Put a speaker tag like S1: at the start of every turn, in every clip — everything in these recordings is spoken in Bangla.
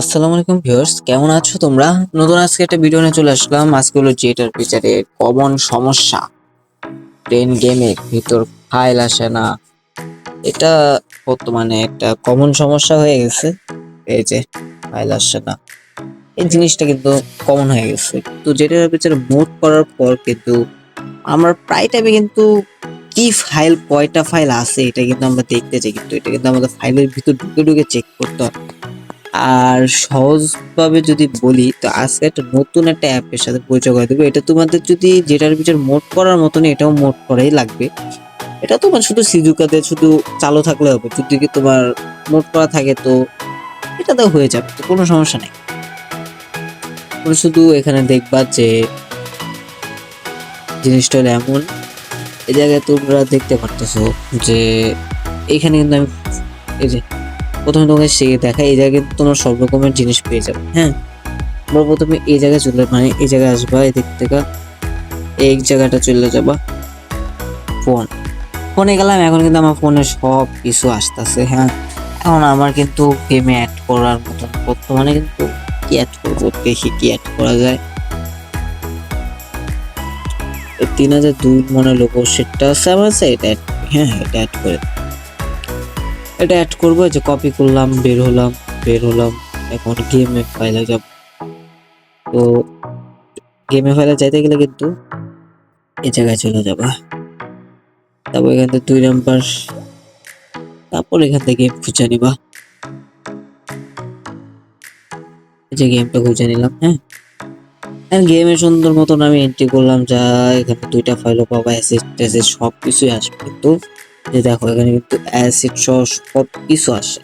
S1: আসসালামু আলাইকুম ভিউয়ার্স, কেমন আছো তোমরা? নতুন আজকে একটা ভিডিও নিয়ে চলে আসলাম। আজকে হলো জেটার পিচারে কমন সমস্যা। ট্রেন গেমে ভিতর ফাইল আসে না। এটা বর্তমানে একটা কমন সমস্যা হয়ে গেছে। এই যে ফাইল আসে না। এই জিনিসটা কিন্তু কমন হয়ে গেছে। তো জেটার পিচারে মোড করার পর কিন্তু আমরা প্রায় টাইমে কিন্তু কি ফাইল কয়টা ফাইল আছে, এটা কিন্তু আমরা দেখতে চাই। কিন্তু এটা কিন্তু আমাদের ফাইলের ভিতর ঢুকে ঢুকে চেক করতে হয়। আর সহজভাবে যদি বলি, তো আজকে একটা নতুন একটা অ্যাপের সাথে পরিচয় করে দেবো। এটা তোমাদের যদি যেটার পিছনে মোড করার মতন এটাও মোড করাই লাগবে। এটা তোমার শুধু সিজুকাতে শুধু চালু থাকলে হবে। যদি তোমার মোড করা থাকে তো এটা তো হয়ে যাবে, তো কোনো সমস্যা নেই। শুধু এখানে দেখবা যে জিনিসটা হলো এমন। এই জায়গায় তোমরা দেখতে পারতেছো যে এখানে কিন্তু আমি এই যে প্রথমে তোমাকে সে দেখা, এই জায়গায় তোমার সব রকমের জিনিস পেয়ে যাবে হ্যাঁ? তোমরা প্রথমে এই জায়গায় চলে মানে এই জায়গায় আসবা এই দিক থেকে এই জায়গাটা চলে যাবা ফোন ফোনে গেলাম, এখন কিন্তু আমার ফোনে সব কিছু আসতেছে হ্যাঁ? এখন আমার কিন্তু গেমে অ্যাড করার মতন, বর্তমানে কিন্তু কি অ্যাড করব, দেখি কি অ্যাড করা যায়। তিন হাজার দুই মনে লোক সেটটা আছে আমার add হ্যাঁ এটা অ্যাড করে। এটা অ্যাড করব যে কপি করলাম, বের হলাম বের হলাম। এখন গেমে ফাইলে যাব। তো গেমে ফাইলে যাইতে গেলে কিন্তু এই জায়গায় চলে যাবা। তারপর এখান থেকে দুই নাম্বার তারপর এখান থেকে গেম খুঁজে নিবা। যে গেমটা খুঁজে নিলাম হ্যাঁ। হ্যাঁ গেমে সুন্দর মতন আমি এন্ট্রি করলাম, যা এখানে দুইটা ফাইলও পাবা অ্যাসিড ট্যাসিড সব কিছুই আসবে কিন্তু। যে দেখো, এখানে কিন্তু অ্যাসিড সহ সব কিছু আসে।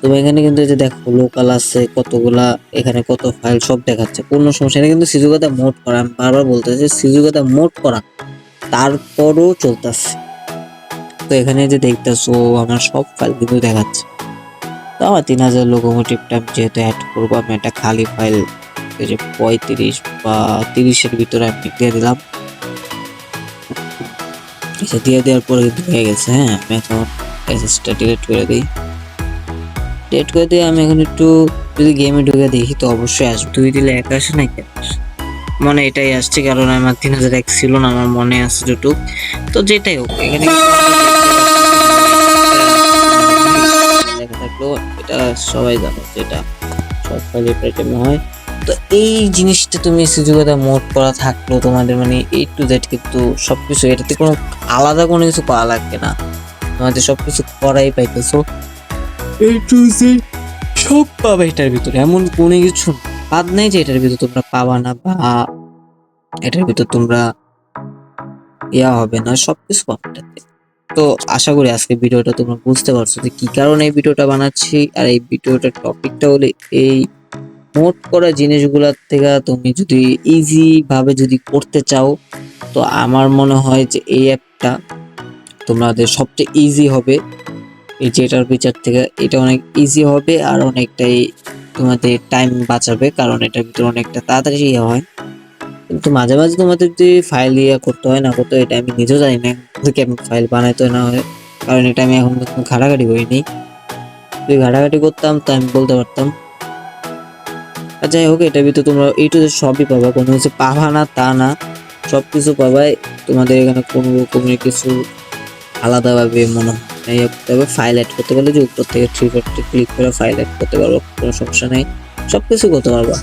S1: তুমি এখানে কিন্তু এই যে দেখো লোকাল আছে, কতগুলা, এখানে কত ফাইল সব দেখাচ্ছে। কোনো সমস্যা নেই, কিন্তু সিজুকাতে মোড করা, আমি বারবার বলতেছি সিজুকাতে মোড করা, তারপরও চলতেছে। তো এখানে যে দেখতেছো, আমার সব ফাইল কিন্তু দেখাচ্ছে। তো আমার তিন হাজার লোকোমোটিভটা আমি যেহেতু অ্যাড করব, আমি একটা খালি ফাইল এই যে পঁয়ত্রিশ বা তিরিশের ভিতরে আমি দিয়ে দিলাম। আচ্ছা দিয়ে দেওয়ার পরে কিন্তু হয়ে গেছে হ্যাঁ? আমি এখন এসএসটা ডিলিট করে দিই। ডিলিট করে দিয়ে আমি এখন একটু যদি গেমে ঢুকে দেখি, তো অবশ্যই আসবে। দুই দিলে এক আসে না আসে? মনে এটাই আসছে, কারণ আমার তিন হাজার এক ছিল না, আমার মনে আছে যতটুক। তো যেটাই হোক, এখানে থাকল? এটা সবাই জানো, যেটা সব ফাইলে হয়। তো এই জিনিসটা তুমি সুযোগতা মোড করা থাকল, তোমাদের মানে এই টু জেড কিন্তু সবকিছু, এটাতে কোনো আলাদা কোনো কিছু করা লাগবে না। তোমাদের সবকিছু করাই পাইতেছো। এই টু সব পাবে এটার ভিতরে, এমন কোনো কিছু বাদ নেই যে এটার ভিতরে তোমরা পাবা না বা এটার ভিতর তোমরা ইয়া হবে না, সবকিছু পাবে এটাতে। তো আশা করি আজকে ভিডিওটা তোমরা বুঝতে পারছ যে কি কারণে এই ভিডিওটা বানাচ্ছি, আর এই ভিডিওটার টপিকটা হলে এই মোট করা জিনিসগুলোর থেকে তুমি যদি ইজি ভাবে যদি করতে চাও, তো আমার মনে হয় যে এই অ্যাপটা তোমাদের সবচেয়ে ইজি হবে। এই যেটার বিচার থেকে এটা অনেক ইজি হবে আর অনেকটাই তোমাদের টাইম বাঁচাবে, কারণ এটার ভিতরে অনেকটা তাড়াতাড়ি ইয়ে হয়। কিন্তু মাঝে মাঝে তোমাদের যদি ফাইল ইয়ে করতে হয় না করতে এটা আমি নিজেও জানি না আমি ফাইল বানাইতে না হয়, কারণ এটা আমি এখন ঘাটাঘাটি করিনি। যদি ঘাটাঘাটি করতাম, তো আমি বলতে পারতাম যাই হোক, এটার ভিতরে তোমরা এই টু সবই পাবা। কোনো হচ্ছে পাবা না, তা না। সব কিছু পাবাই। তোমাদের এখানে কোনো রকমের কিছু আলাদাভাবে মনে হয় হবে ফাইল অ্যাড করতে পারলে যে উপর থেকে থ্রি ফোরটি ক্লিক করে ফাইল অ্যাড করতে পারব কোনো সমস্যা নেই। সব কিছু করতে পারবা।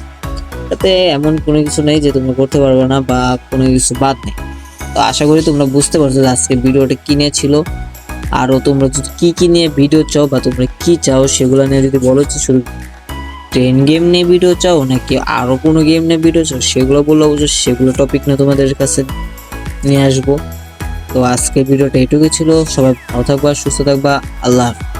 S1: তাতে এমন কোনো কিছু নেই যে তোমরা করতে পারবে না বা কোনো কিছু বাদ নেই। তো আশা করি তোমরা বুঝতে পারছ যে আজকে ভিডিওটা কিনে ছিল। আরও তোমরা যদি কি কি নিয়ে ভিডিও চাও বা তোমরা কি চাও সেগুলো নিয়ে যদি বলো শুধু ট্রেন গেম নিয়ে ভিডিও চাও নাকি আরও কোনো গেম নিয়ে ভিডিও চাও? সেগুলো বললে অবশ্য সেগুলো টপিক নিয়ে তোমাদের কাছে নিয়ে আসব। তো আজকের ভিডিওটা এটুকুই ছিল। সবাই ভালো থাকবা, সুস্থ থাকবা। আল্লাহ হাফেজ।